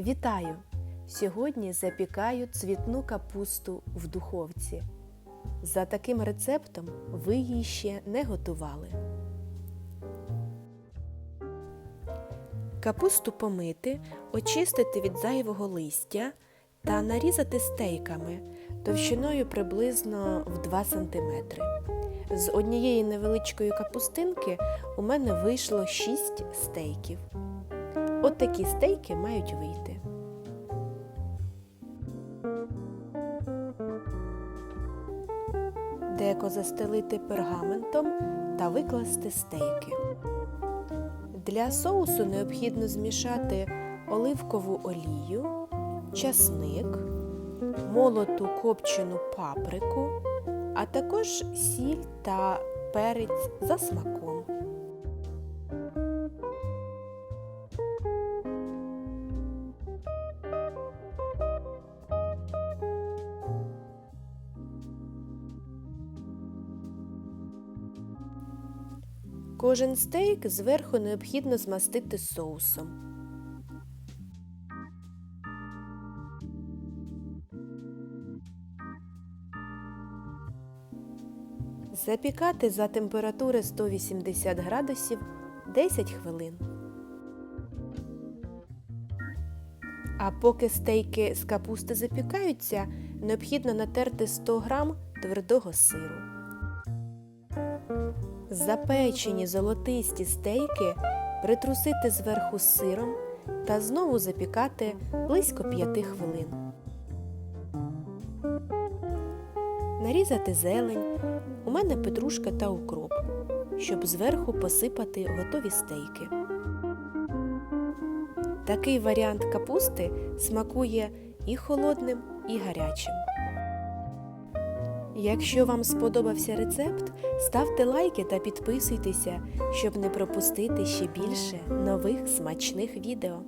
Вітаю! Сьогодні запікаю цвітну капусту в духовці. За таким рецептом ви її ще не готували. Капусту помити, очистити від зайвого листя та нарізати стейками товщиною приблизно в 2 см. З однієї невеличкої капустинки у мене вийшло 6 стейків. От такі стейки мають вийти. Деко застелити пергаментом та викласти стейки. Для соусу необхідно змішати оливкову олію, часник, молоту копчену паприку, а також сіль та перець за смаком. Кожен стейк зверху необхідно змастити соусом. Запікати за температури 180 градусів 10 хвилин. А поки стейки з капусти запікаються, необхідно натерти 100 г твердого сиру. Запечені золотисті стейки притрусити зверху сиром та знову запікати близько 5 хвилин. Нарізати зелень, у мене петрушка та укроп, щоб зверху посипати готові стейки. Такий варіант капусти смакує і холодним, і гарячим. Якщо вам сподобався рецепт, ставте лайки та підписуйтеся, щоб не пропустити ще більше нових смачних відео.